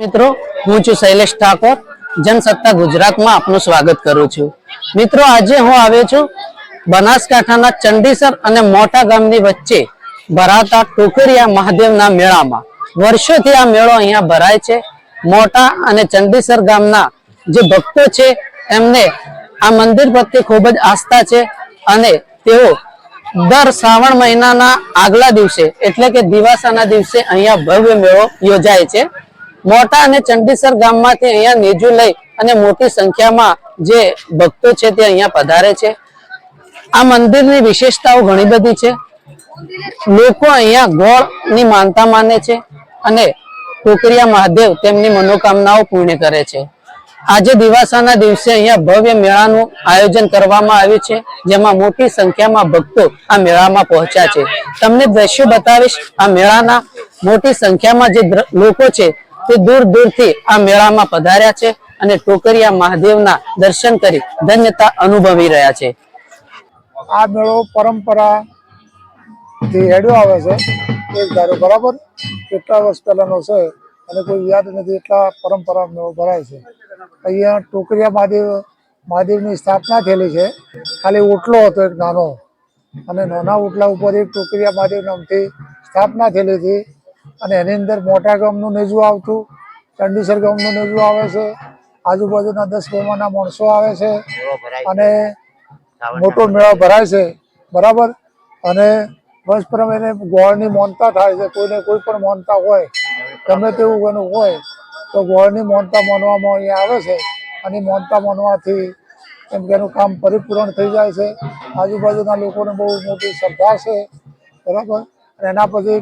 મિત્રો, હું છું શૈલેષ ઠાકોર, જનસત્તા ગુજરાતમાં આપનું સ્વાગત કરું છું. મિત્રો, આજે હું આવ્યો છું બનાસકાંઠાના ચંડીસર અને મોટા ગામની વચ્ચે ભરાતા ટોકરિયા મહાદેવના મેળામાં. વર્ષોથી આ મેળો અહીંયા ભરાય છે. મોટા અને ચંડીસર ગામના જે ભક્તો છે, એમને આ મંદિર પ્રત્યે ખૂબ જ આસ્થા છે અને તેઓ દર શ્રાવણ મહિનાના આગલા દિવસે, એટલે કે દિવાસાના દિવસે અહીંયા ભવ્ય મેળો યોજાય છે. મોટા અને ચંડીસર ગામમાંથી અહીંયા નેજુ લઈ અને મોટી સંખ્યામાં જે ભક્તો છે તે અહીંયા પધારે છે. આ મંદિરની વિશેષતાઓ ઘણી બધી છે. લોકો અહીંયા ગોળની માનતા માને છે અને ટોકરિયા મહાદેવ તેમની મનોકામનાઓ પૂર્ણ કરે છે. આજે દિવાસાના દિવસે અહીંયા ભવ્ય મેળાનું આયોજન કરવામાં આવ્યું છે, જેમાં મોટી સંખ્યામાં ભક્તો આ મેળામાં પહોંચ્યા છે. તમને દ્રશ્યો બતાવીશ, આ મેળાના મોટી સંખ્યામાં જે લોકો છે તે દૂર દૂરથી આ મેળામાં પધાર્યા છે અને ટોકરિયા મહાદેવના દર્શન કરી ધન્યતા અનુભવી રહ્યા છે. આ મેળો પરંપરા થી હેડ્યો આવે છે. એક ધારો, બરાબર? કેટલા વર્ષ પહેલાનો છે અને કોઈ યાદ નથી એટલા પરંપરા મેળો ભરાય છે. અહીંયા ટોકરિયા મહાદેવ, મહાદેવની સ્થાપના થયેલી છે. ખાલી ઓટલો હતો એક નાનો. અને નાના ઓટલા ઉપર એક ટોકરિયા મહાદેવ નામથી સ્થાપના થયેલી હતી. અને એની અંદર મોટા ગામનું નેજું આવતું ચંડીસર ગામનું નેજું આવે છે આજુબાજુના દસ ગામના માણસો આવે છે અને મોટો મેળો ભરાય છે બરાબર? અને વર્ષપરમ એને ગોળની મોનતા થાય છે કોઈને કોઈ પણ મોનતા હોય ગમે તેવું એનું હોય તો ગોળની મોનતા માનવામાં અહીંયા આવે છે અને મોનતા માનવાથી એમ કે એનું કામ પરિપૂર્ણ થઈ જાય છે. આજુબાજુના લોકોને બહુ મોટી શ્રદ્ધા છે બરાબર? અને એના પછી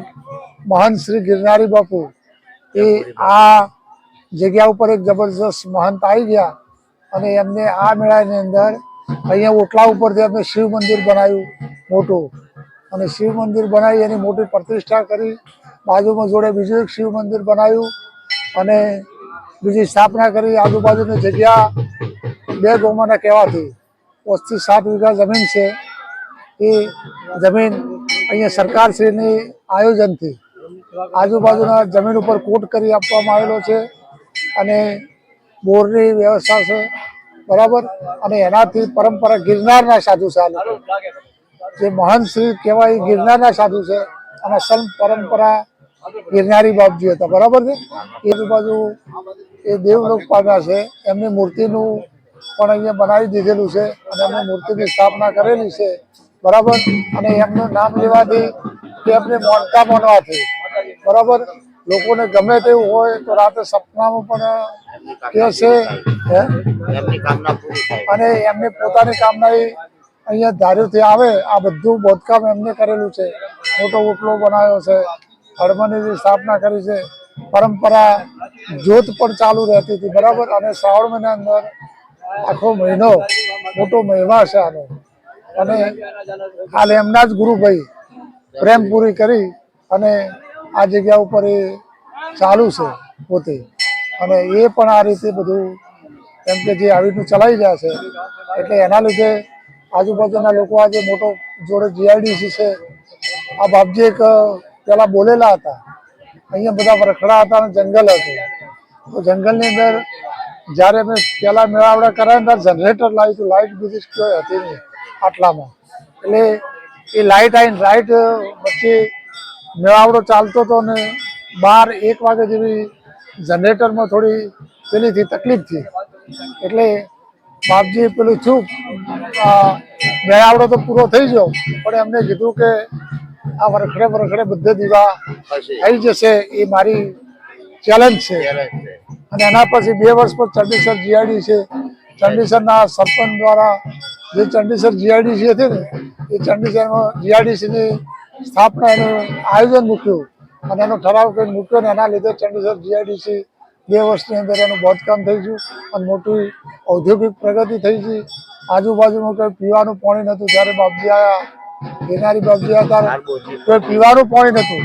મહંત શ્રી ગિરનારી બાપુ, એ આ જગ્યા ઉપર એક જબરજસ્ત મહંત આવી ગયા અને એમને આ મેળાની અંદર અહીંયા ઓટલા ઉપરથી અમે શિવ મંદિર બનાવ્યું મોટું. અને શિવ મંદિર બનાવી એની મોટી પ્રતિષ્ઠા કરી, બાજુમાં જોડે બીજું એક શિવ મંદિર બનાવ્યું અને બીજી સ્થાપના કરી. આજુબાજુની જગ્યા બે ગોમાના કહેવાથી ઓછથી સાત વીઘા જમીન છે. એ જમીન અહીંયા સરકારશ્રીની આયોજનથી આજુબાજુના જમીન ઉપર કોટ કરી આપવામાં આવેલો છે અને બોરની વ્યવસ્થા છે. બરાબર? અને એનાથી પરંપરા ગિરનારના સાધુ છે જે મહાન શ્રી કહેવાય ગિરનારના સાધુ છે. અને અસલ પરંપરા ગિરનારી બાપજી હતા. બરાબર છે? એ બાજુ એ દેવલોક પામ્યા છે. એમની મૂર્તિનું પણ અહીંયા બનાવી દીધેલું છે અને એમની મૂર્તિની સ્થાપના કરેલી છે. બરાબર? અને એમનું નામ લેવાથી કે એમને મોનતા માનવાથી બરાબર? લોકોને ગમે તેવું હોય તો રાતે સપનામાં પણ કહે છે એમની કામના પૂરી થાય. અને એમને પોતાની કામના અહીંયા ધાર્યુંથી આવે. આ બધું બોધકામ એમને કરેલું છે. મોટો ઉપલો બનાવ્યો છે. હળમનીની સ્થાપના કરી છે. પરંપરા જ્યોત પણ ચાલુ રહેતી હતી. બરાબર? અને શ્રાવણ મહિના અંદર આખો મહિનો મોટો મહિમા છે આનો. અને હાલ એમના જ ગુરુભાઈ પ્રેમ પૂરી કરી અને આ જગ્યા ઉપર એ ચાલુ છે પોતે. અને એ પણ આ રીતે બધું એમ કે જે આવી રીતનું ચલાવી રહ્યા છે, એટલે એના લીધે આજુબાજુના લોકો આજે મોટો જોડે જીઆઈડીસી છે, આ બાપજી એક, પેલા બોલેલા હતા, અહીંયા બધા રખડા હતા અને જંગલ હતું. તો જંગલની અંદર જ્યારે અમે પેલા મેળાવડા કરાવીને ત્યારે જનરેટર લાવ્યું હતું લાઇટ બીજી કોઈ હતી નહીં આટલામાં. એટલે એ લાઇટ આવીને લાઇટ વચ્ચે મેળાવડો ચાલતો હતો ને બાર એક વાગે જેવી જનરેટરમાં થોડી પેલીથી તકલીફ થઈ. એટલે બાપજી પેલું છું આ મેળાવડો તો પૂરો થઈ ગયો પણ એમને કીધું કે આ વરખડે વરખડે બધે દીવા થઈ જશે એ મારી ચેલેન્જ છે. અને એના પછી બે વર્ષ પર ચંડીસર જીઆઈડી છે. ચંડીસરના સરપંચ દ્વારા જે ચંડીસર જીઆઈડીસી હતી ને એ ચંડીસરમાં જીઆઈડીસીની સ્થાપના એનું આયોજન મૂક્યું અને એનો ઠરાવ કંઈક મૂક્યો ને એના લીધે ચંડીસર જીઆઈડીસી બે વર્ષની અંદર એનું બાંધકામ થઈ ગયું અને મોટી ઔદ્યોગિક પ્રગતિ થઈ ગઈ. આજુબાજુમાં કંઈ પીવાનું પાણી નહોતું. જ્યારે બાપજી આવ્યા ગિરનારી બાપજી આવ્યા ત્યારે કોઈ પીવાનું પાણી નહોતું.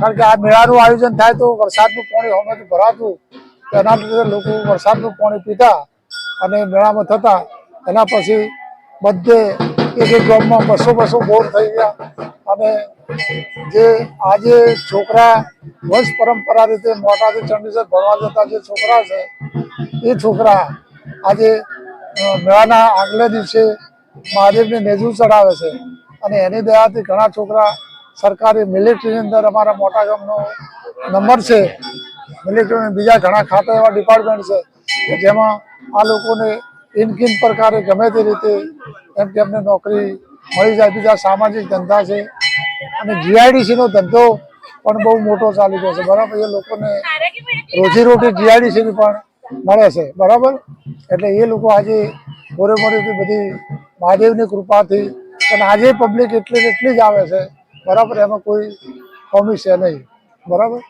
કારણ કે આ મેળાનું આયોજન થાય તો વરસાદનું પાણી હોમેથી ભરાતું. તેના એના લીધે લોકો વરસાદનું પાણી પીતા અને મેળામાં થતા. એના પછી બધે એક એક ગામમાં બસો બસો બોર થઈ ગયા. અને જે આજે છોકરા વંશ પરંપરા રીતે મોટાથી ચંડીસર ભણવા જતા જે છોકરા છે, એ છોકરા આજે મેળાના આગલે દિવસે મહાદેવને નેજું ચડાવે છે. અને એની દયાથી ઘણા છોકરા સરકારી મિલિટરીની અંદર અમારા મોટા ગામનો નંબર છે. મિલિટરી બીજા ઘણા ખાતા એવા ડિપાર્ટમેન્ટ છે કે જેમાં આ લોકોને ઇનકિન પ્રકારે ગમે તે રીતે એમ કે એમને નોકરી મળી જાય. બીજા સામાજિક ધંધા છે. અને જીઆઈડીસી નો ધંધો પણ બહુ મોટો ચાલી ગયો છે. બરાબર? એ લોકોને રોજીરોટી જીઆઈડીસી ની પણ મળે છે. બરાબર? એટલે એ લોકો આજે મોરે મોરેથી બધી મહાદેવની કૃપાથી અને આજે પબ્લિક એટલી એટલી જ આવે છે. બરાબર? એમાં કોઈ કમી છે નહીં. બરાબર?